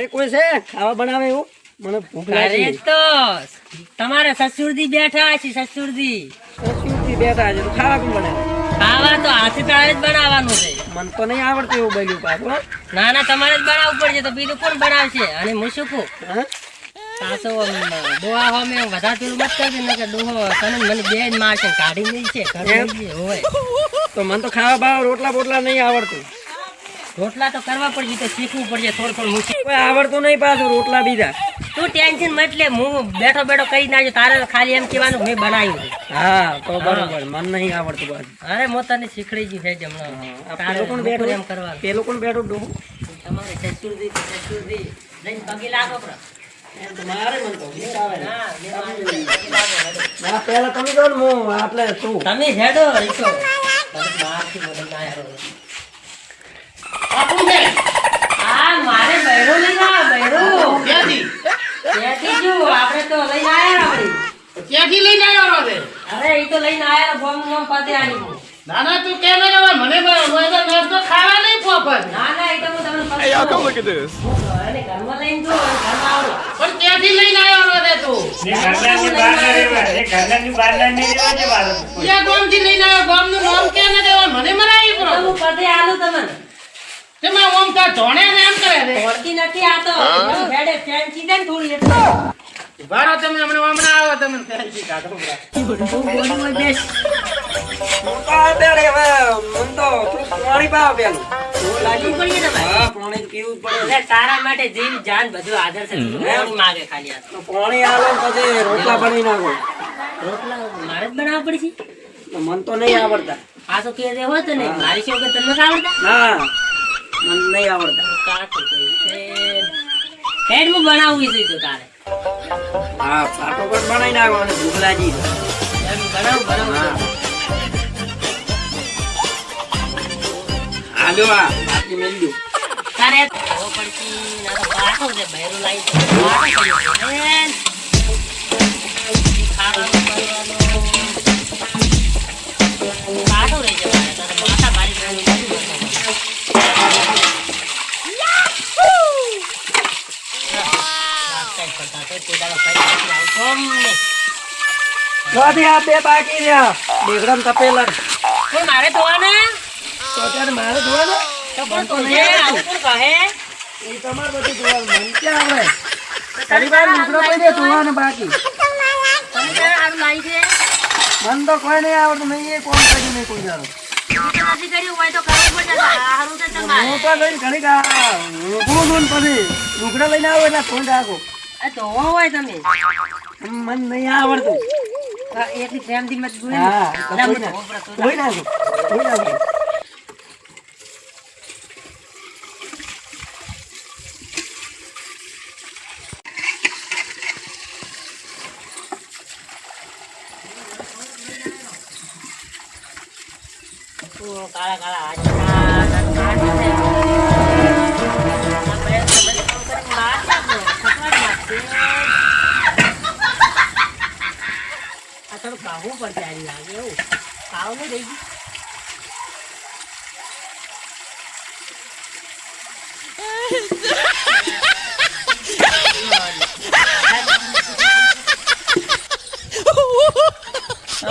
અરે કોઈ છે? ખાવા બનાવે એવું? મને ભૂખ અરે તો તમારા સસુરજી બેઠા છે સસુરજી. સસુરજી બેઠા છે તો ખાવા કોણ બનાવે? ખાવા તો હાથે તારે જ બનાવવાનું છે. મને તો નહીં આવડતું એવું બન્યું પાછું. ના ના તમારે જ બનાવવું પડશે તો બીજું કોણ બનાવશે? અને હું શું કહું? સાસો ડોહા હો મેં વધારે પેલું મત કરજે ને કે દોહો તને મને બે જ મારશે કાઢી નહીં છે હોય. તો મને તો ખાવા બાવા રોટલા બોટલા નહીં આવડતું. રોટલા તો કરવા પડશે તો શીખવું પડશે થોડું થોડું મૂકી. કોઈ આવડતું નહીં પાછું રોટલા બીજા. તું ટેન્શન મત લે હું બેઠો બેઠો કરી નાખ્યો તારે ખાલી એમ કહેવાનું મેં બનાવ્યું હા તો બરોબર મને નહીં આવડતું પાછું. અરે હું તને શીખડી ગયું છે જ હમણાં. તારે પેલું કોણ મૂકું બેઠું? એમ કરવા પેલું કોણ બેઠું ડોહું? તમારે સસુરજી તો લઈને પગે લાગો તો પહેલા તમે જો ને હું આટલે શું? તમે હેડો ઈસો તારે બહારથી બધું ના હેડો. આ મારે બૈરો લઈને આવ્યો, બૈરો. ત્યાંથી જો, આપણે તો લઈને આયા વળી. ક્યાંથી લઈને આવ્યો રે અરે ઈ તો લઈને આયા ગોમ ગોમ પતે આની ના ના તું કેમ આવે મને મને તો ખાવા નહીં પોપટ ના ના ઈ તો હું તમને પછી કહું. હું ઘરે ઘરમાં લઈને જો ઘરમાં આવું. પણ ક્યાંથી લઈને આવ્યો રે તું? ક્યાં ગામથી લઈને આવ્યો? ગામનું નામ ક્યાં ના દેવા મને મરાઈ પ્રો હું પતે આલું તમને. તેમાં ઓમ તા ધોણે ને એમ કરે રે ઓળખી નથી આ તો. હેડે ફેન સીધે ને થોડી એટલે. ભાડો તમે હમણાં હમણાં આવો તમે ફેરથી કાઢો હું બેસ આ બેડે હવે મને તો પાણી પાવ પેલું. લાગવું પડશે તમારે? હા પાણી પીવું પડે. એટલે તારા માટે જીવ જાન બધું આદર છે. થોડું માગે ખાલી આ પાણી આલો પછી રોટલા બની નાખો. રોટલા મારે જ બનાવવા પડશે. મન મને તો નહીં આવડતા. આ તો કે હોય તો નહીં. મારી શું તમને આવડતા? ના મને નહીં આવડતા. કાઠું કઈ છે. હેડ હું બનાવવું છે તો તારે. હા પાટો પણ બનાવી નાખો અને એમ બનાવું બનાવું. હા. આજો આ બાકી મેલ્યું તારે પડતી ના તો બાટો છે બૈરું લાવી નથી આ બે બાકી રહ્યા. બેગડમ તપેલા. કોઈ મારે ધોવાના? તો અત્યારે મારે જોવાનું તો પણ તો છે, આવું કોણ કહે. એ તમારે બધું જોવાનું મને આવડે? લુગડો પડી દે બાકી. તો કોઈ નહીં આવડતું. નહીં એ કોણ કર્યું? નહીં કોઈ જાણું. હું તો લઈને ઘડીક આ છું પછી લઈને આવો એટલે ફોન રાખો. ધોવો હોય તમે. મન નહીં આવડતું. એટલી પ્રેમથી મત બોલ હા તો ના, તું કાળા કાળા થોડું કાહવું પર ત્યારે લાગે એવું. કાવ નહીં રહી ગયું.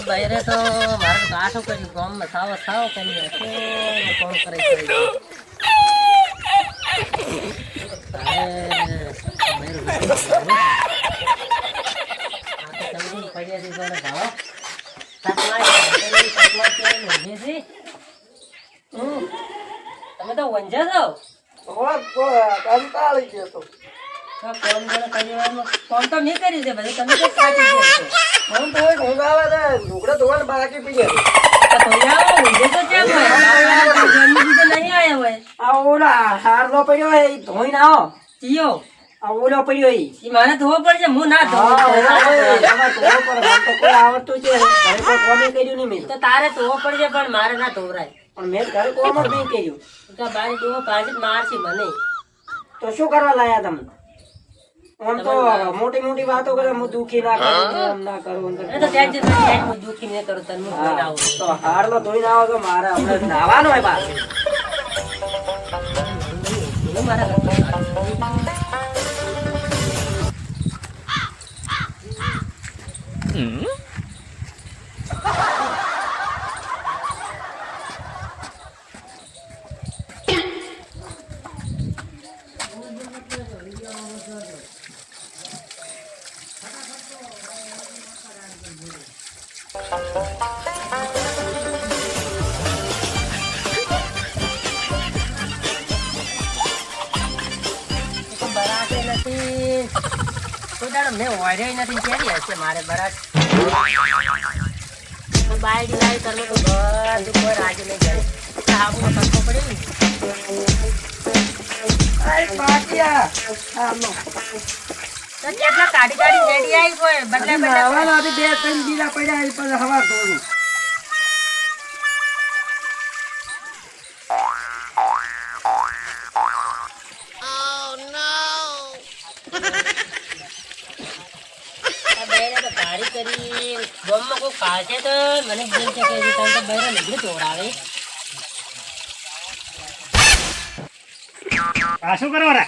બૈરે તો મારે ગાંઠો કર્યું ગામમાં સાવો સાવો કરી કોણ કરે તારે બૈરું વિચારવું પડે. આ તો સમજીને પડ્યા છે જોડે ભાવો. તમે તો વંજા છો? કંટાળી ગયો તો. કોમ કોમ તો મેં કરી છે બધું તમે તો સાચી જ છો. તો આવે છે લુગડા ધોવાનું બાકી પડી ગયા તો ધોઈ ના કેમ પડ્યો આવો. ઓલો પડ્યો ઈ મને મારે ધોવો પડશે હું ના ધોવું પડે. તો આવડતું છે કોમે કર્યું નહીં મેં. તો તારે ધોવો પડશે પણ મારે ના ધોવરાય. પણ મેં ઘરે કોમ જ નહીં કર્યું. તો બારી ધોવો પાછી મારશે મને. તો શું કરવા લાયા તમે? આમ તો મોટી મોટી વાતો કરે હું દુખી ના કરું ને ના કરું તો ત્યાં હું દુખી નહીં કરું તને હું આવું. તો હારલો ધોઈને આવો તો મારે હમણાં નાવાનો હોય પાછું. મારા ઘરમાં તો બરાકે નથી મેં ઓળ્યો નથી કેવી હશે મારે બરાબર તો બાયડી લાવી કરવું તો બધું કોઈ આજે નહીં જાય આબુ પંખો ને. કેટલા કાઢી કાઢી રેડી આવી કોઈ બદલે બદલે બે ત્રણ બીજા પડ્યા એ હવા ધોવું આ તો મને જ બોલશે કે તને તો નીકળી આ શું કરો રા?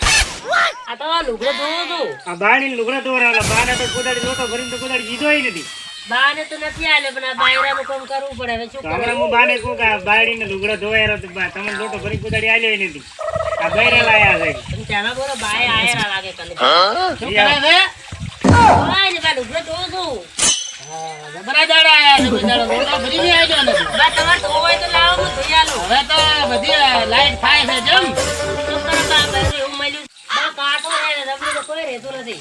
આ તો લુગડો ધોવું છું આ બાણી લુગડો દોરાવલા બાને તો કુદાડી લોટો ભરીને તો કુદાડી દીધો નથી. બાને તો નથી આલે પણ આ બાયરાનું કામ કરવું પડે. હવે શું તો કરું હું બાને કહું કે બાયડીને લુગડા તો તમે લોટો ભરી કુદાડી આલ્યો નથી. આ બાયરા લાયા છે. તમે ચાલો બોલો બાય આયરા લાગે કને શું કરે છે? ઓય ને બા લુગડો ધોવું છું. જબરા દાડા આયા છે બધા રોટો ભરી બી આવ્યો નથી. બા તમારે ધોવું તો લાવો હું ધોઈ આલું. હવે તો બધી લાઈટ થાય છે જમ. ને રબડું તો કોઈ રહેતું નથી.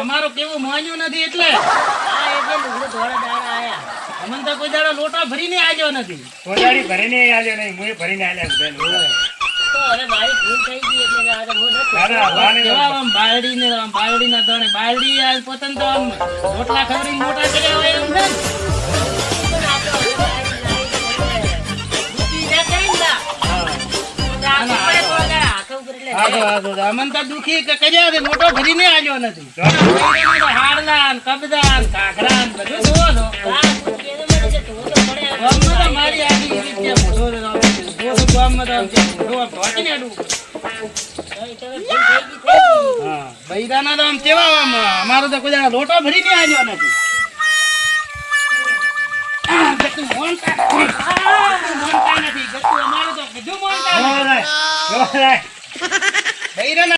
અમારું કેવું મોન્યું નથી એટલે? આ એટલે લુગડો ધોળા દાડા આયા. અમને તો કોઈ દાડો લોટો ભરીને આવ્યો નથી. કુદાડી ભરીને આલ્યો નહીં મુએ ભરીને આલ્યા છે બેન. તો હવે મારી ભૂલ થઈ ગઈ એટલે આ તો હું નથી. દાદા બાને કેવા આમ આમ બાયડીના દાણે બાયડી આ પોતાને તો આમ રોટલા ખવડીને મોટા કર્યા હોય એમ છે ને. અમને તો દુખી કે કર્યા છે, મોટો ભરીને આવ્યો નથી. બાયડીને તો હાડલા ને કબજા ને કાકરા ને બધું. હા, બૈરાના તો આમ કેવા અમારો તો કોઈ લોટો ભરીને આવ્યો નથી. મોનતા નથી અમારું નથી. જોવા જાય, જોવા જાય. બૈરાના